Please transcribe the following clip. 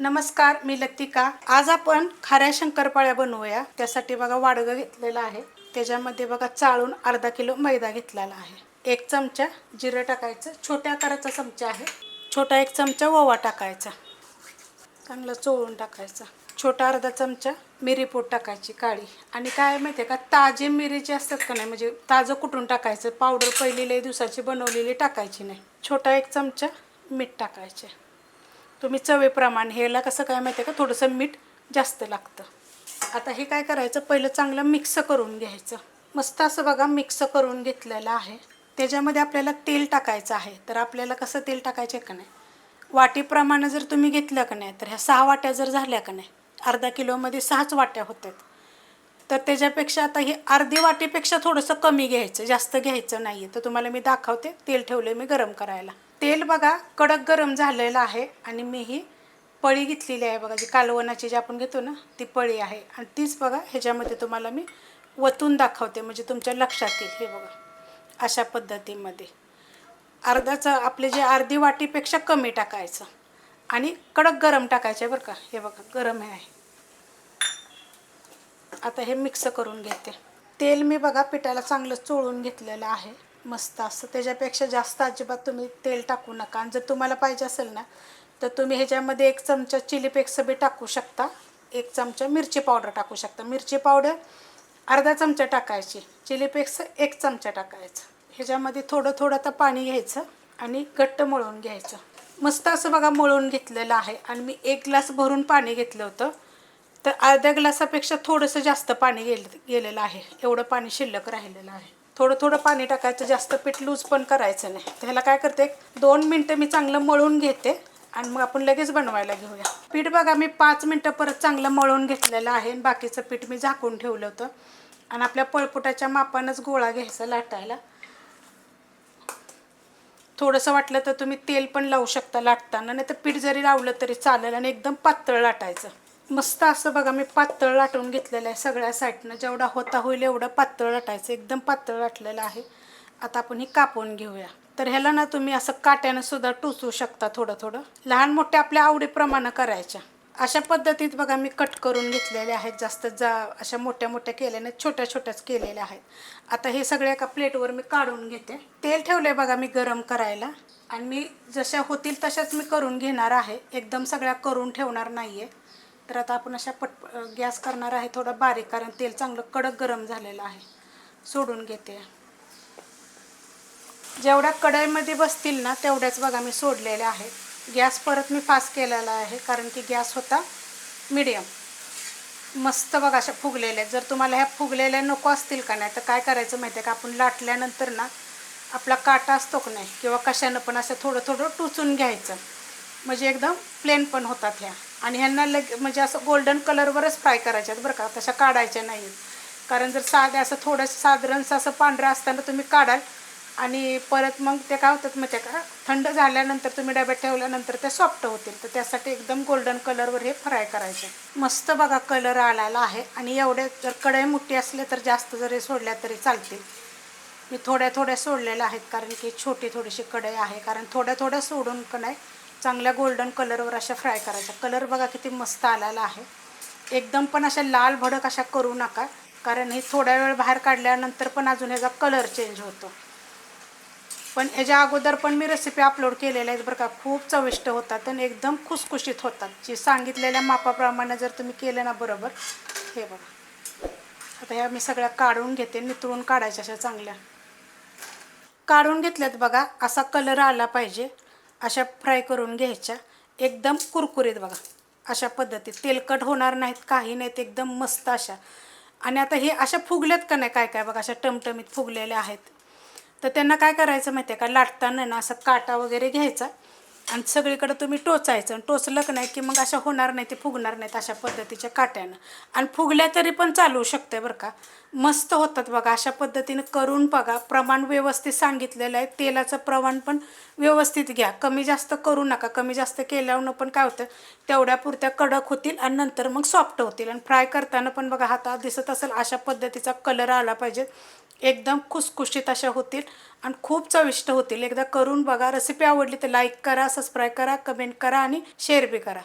नमस्कार मी लतिका. आज आपण खाऱ्या शंकरपाळ्या बनवूया. त्यासाठी बघा वाडगं घेतलेलं आहे. त्याच्यामध्ये बघा चाळून अर्धा किलो मैदा घेतलेला आहे. एक चमचा जिरं टाकायचं. छोट्या आकाराचा चमचा आहे. छोटा एक चमचा ओवा टाकायचा. चांगलं चोळून टाकायचा. छोटा अर्धा चमचा मिरी पोट टाकायची काळी. आणि काय माहिती आहे का ताजे मिरी जे असतात का नाही म्हणजे ताजं कुटून टाकायचं? पावडर पहिली लई दिवसाची बनवलेली टाकायची नाही. छोटा एक चमचा मीठ टाकायचे. तुम्ही चवेप्रमाणे ह्याला कसं काय माहिती आहे का? थोडंसं मीठ जास्त लागतं. आता हे काय करायचं? पहिलं चांगलं मिक्स करून घ्यायचं. मस्त असं बघा मिक्स करून घेतलेलं आहे. त्याच्यामध्ये आपल्याला तेल टाकायचं आहे. तर आपल्याला कसं तेल टाकायचं आहे का नाही? वाटीप्रमाणे जर तुम्ही घेतलं का नाही तर ह्या सहा वाट्या जर झाल्या का नाही अर्धा किलोमध्ये सहाच वाट्या होतात तर त्याच्यापेक्षा आता हे अर्धी वाटीपेक्षा थोडंसं कमी घ्यायचं जास्त घ्यायचं नाही आहे तर तुम्हाला मी दाखवते तेल ठेवले मी गरम करायला. तेल बघा कडक गरम झालेलं आहे आणि मी ही पळी घेतलेली आहे बघा. जी कालवनाची जी आपण घेतो ना ती पळी आहे. आणि तीच बघा ह्याच्यामध्ये तुम्हाला मी वतून दाखवते म्हणजे तुमच्या लक्षात येईल. हे बघा अशा पद्धतीमध्ये. अर्धाचं आपले जे अर्धी वाटीपेक्षा कमी टाकायचं आणि कडक गरम टाकायचं आहे बरं का. हे बघा गरम हे आहे. आता हे मिक्स करून घेते. तेल मी बघा पिठाला चांगलं चोळून घेतलेलं आहे. मस्त असं त्याच्यापेक्षा जास्त अजिबात तुम्ही तेल टाकू नका. आणि जर तुम्हाला पाहिजे असेल ना तर तुम्ही ह्याच्यामध्ये एक चमचा चिली पेक्स बी टाकू शकता. एक चमचा मिरची पावडर टाकू शकता. मिरची पावडर अर्धा चमचा टाकायची. चिली पेक्स एक चमचा टाकायचं. ह्याच्यामध्ये थोडं थोडं आता पाणी घ्यायचं आणि घट्ट मळून घ्यायचं. मस्त असं बघा मळून घेतलेलं आहे. आणि मी एक ग्लास भरून पाणी घेतलं होतं. तर अर्ध्या ग्लासापेक्षा थोडंसं जास्त पाणी गेलं गेलेलं आहे. एवढं पाणी शिल्लक राहिलेलं आहे. थोडं थोडं पाणी टाकायचं जास्त पीठ लूज पण करायचं नाही. त्याला काय करते दोन मिनटं मी चांगलं मळून घेते आणि मग आपण लगेच बनवायला घेऊया. पीठ बघा मी पाच मिनटं परत चांगलं मळून घेतलेलं आहे आणि बाकीचं पीठ मी झाकून ठेवलं होतं. आणि आपल्या पळपुटाच्या मापानंच गोळा घ्यायचा लाटायला. थोडंसं वाटलं तर तुम्ही तेल पण लावू शकता लाटताना नाही तर पीठ जरी लावलं तरी चालेल आणि एकदम पातळ लाटायचं. मस्त असं बघा मी पातळ लाटून घेतलेलं आहे सगळ्या साईडनं. जेवढा होता होईल एवढं पातळ लाटायचं. एकदम पातळ लाटलेलं आहे. आता आपण ही कापून घेऊया. तर ह्याला ना तुम्ही असं काट्यानं सुद्धा टोचू शकता थोडं थोडं. लहान मोठ्या आपल्या आवडीप्रमाणे करायच्या. अशा पद्धतीत बघा मी कट करून घेतलेले आहेत. जास्त जा अशा मोठ्या मोठ्या केल्या नाही छोट्या छोट्याच केलेल्या आहेत. आता हे सगळे एका प्लेटवर मी काढून घेते. तेल ठेवले बघा मी गरम करायला. आणि मी जशा होतील तशाच मी करून घेणार आहे. एकदम सगळ्या करून ठेवणार नाही आहे तर आता आपण अशा पट गॅस करणार आहे थोडा बारीक कारण तेल चांगलं कडक गरम झालेलं आहे. सोडून घेते. जेवढ्या कढईमध्ये बसतील ना तेवढ्याच बघा मी सोडलेल्या आहेत. गॅस परत मी फास्ट केलेला आहे कारण की गॅस होता मिडियम. मस्त बघा अशा फुगलेल्या जर तुम्हाला ह्या फुगलेल्या नको असतील का नाही तर काय करायचं माहिती आहे का? आपण लाटल्यानंतर ना आपला काटा असतो का नाही किंवा कशानं पण असं थोडं थोडं टुचून घ्यायचं. म्हणजे एकदम प्लेन पण होतात ह्या. आणि ह्यांना लग म्हणजे असं गोल्डन कलरवरच फ्राय करायच्या आहेत बरं का. तशा काढायच्या नाहीत. कारण जर साध्या असं थोडंसं साधारणसं असं पांढरं असताना तुम्ही काढाल आणि परत मग ते काय होतात मग ते का? थंड झाल्यानंतर तुम्ही डब्यात ठेवल्यानंतर ते सॉफ्ट होतील. तर त्यासाठी एकदम गोल्डन कलरवर हे फ्राय करायचे. मस्त बघा कलर आलेला आहे. आणि एवढे जर कढई मोठी असले तर जास्त जरी सोडल्या तरी चालतील. मी थोड्या थोड्या सोडलेल्या आहेत कारण की छोटी थोडीशी कढई आहे. कारण थोड्या थोड्या सोडून का नाही चांगल्या गोल्डन कलरवर अशा फ्राय करायच्या. कलर बघा किती मस्त आलेला आहे. एकदम पण अशा लाल भडक अशा करू नका. कारण हे थोड्या वेळ बाहेर काढल्यानंतर पण अजून ह्याचा कलर चेंज होतो. पण ह्याच्या अगोदर पण मी रेसिपी अपलोड केलेल्या आहेत बरं का. खूप चविष्ट होतात आणि एकदम खुसखुशीत होतात. जी सांगितलेल्या मापाप्रमाणे जर तुम्ही केलं ना बरोबर. हे बघा. आता ह्या मी सगळ्या काढून घेते. नितळून काढायच्या अशा चांगल्या. काढून घेतल्यात बघा. असा कलर आला पाहिजे. अशा फ्राय करून घ्यायच्या. एकदम कुरकुरीत बघा. अशा पद्धतीत. तेलकट होणार नाहीत काही नाहीत एकदम मस्त अशा. आणि आता हे अशा फुगल्यात का नाही? काय काय बघा अशा टमटमीत फुगलेल्या आहेत. तर त्यांना काय करायचं माहिती आहे का? लाटताना ना असं काटा वगैरे घ्यायचा. आणि सगळीकडं तुम्ही टोचायचं आणि टोचलं नाही की मग अशा होणार नाही ते फुगणार नाहीत अशा पद्धतीच्या काट्यानं. आणि फुगल्या तरी पण चालू शकते बरं का. मस्त होतात बघा अशा पद्धतीनं करून बघा. प्रमाण व्यवस्थित सांगितलेलं आहे. तेलाचं प्रमाण पण व्यवस्थित घ्या. कमी जास्त करू नका. कमी जास्त केल्यानं पण काय होतं तेवढ्या पुरत्या कडक होतील आणि नंतर मग सॉफ्ट होतील. आणि फ्राय करताना पण बघा हातात दिसत असेल अशा पद्धतीचा कलर आला पाहिजे. एकदम खुसखुशीत अशा होतील आणि खूप चविष्ट होतील. एकदा करून बघा रेसिपी आवडली तर लाईक करा सबस्क्राईब करा कमेंट करा आणि शेअर बी करा.